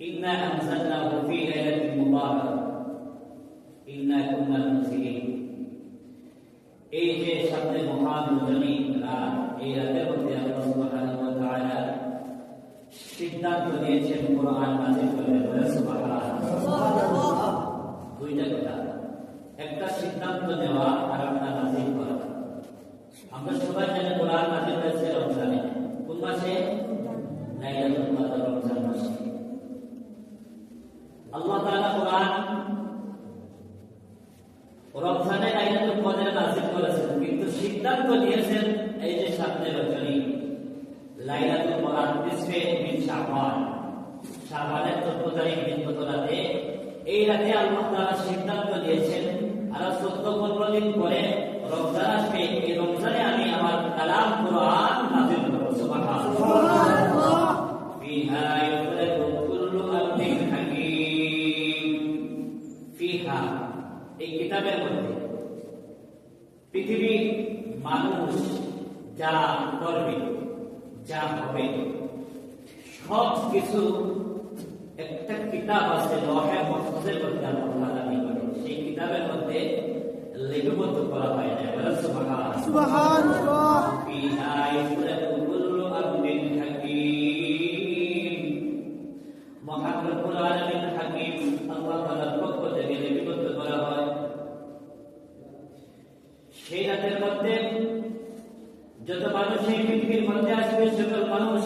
إنا أنزلناه في ليلة مباركة إنا كنا منزلين এই যে সামনে মহান রজনী রাত এই রাতের মধ্যে আল্লাহ সুবহানাহু ওয়া তাআলা সিদ্ধান্ত নিয়েছেন কোরআন নাযিল করে বলে সুবহানাল্লাহ দুইটা কথা একটা সিদ্ধান্ত নেওয়া আর একটা নাযিল করা আমরা সবাই জানি কোরআন নাযিল হয়েছে রমজানে কোন মাসে লাইলাতুল কদর রমজান করেছেন, কিন্তু সিদ্ধান্ত নিয়েছেন এই যে সামনে মিন শাবান শাবানের 14 তারিখ দিন গত রাতে এই রাতে আল্লাহ সিদ্ধান্ত নিয়েছেন, আর 14 15 দিন পরে রমজান আসবে। এই রমজানে পৃথিবীর মানুষ যা করবে, যা হবে, সব কিছু একটা কিতাব আছে, লহে মহফুজের মধ্যে আল্লাহ তাআলা করে সেই কিতাবের মধ্যে লিপিবদ্ধ করা হয় না। সুবহানাল্লাহ। সেই রাতের মধ্যে যত মানুষ এই পৃথিবীর মধ্যে আসবে, সকল মানুষ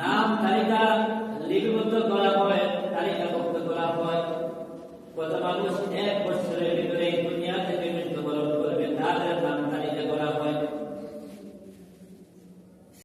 নাম, তালিকা, লিপিবদ্ধ করা হয়, তালিকাভুক্ত করা হয়। কত মানুষ এক বছরের ভিতরে দুনিয়া থেকে মৃত্যুবরণ করবে, তাদের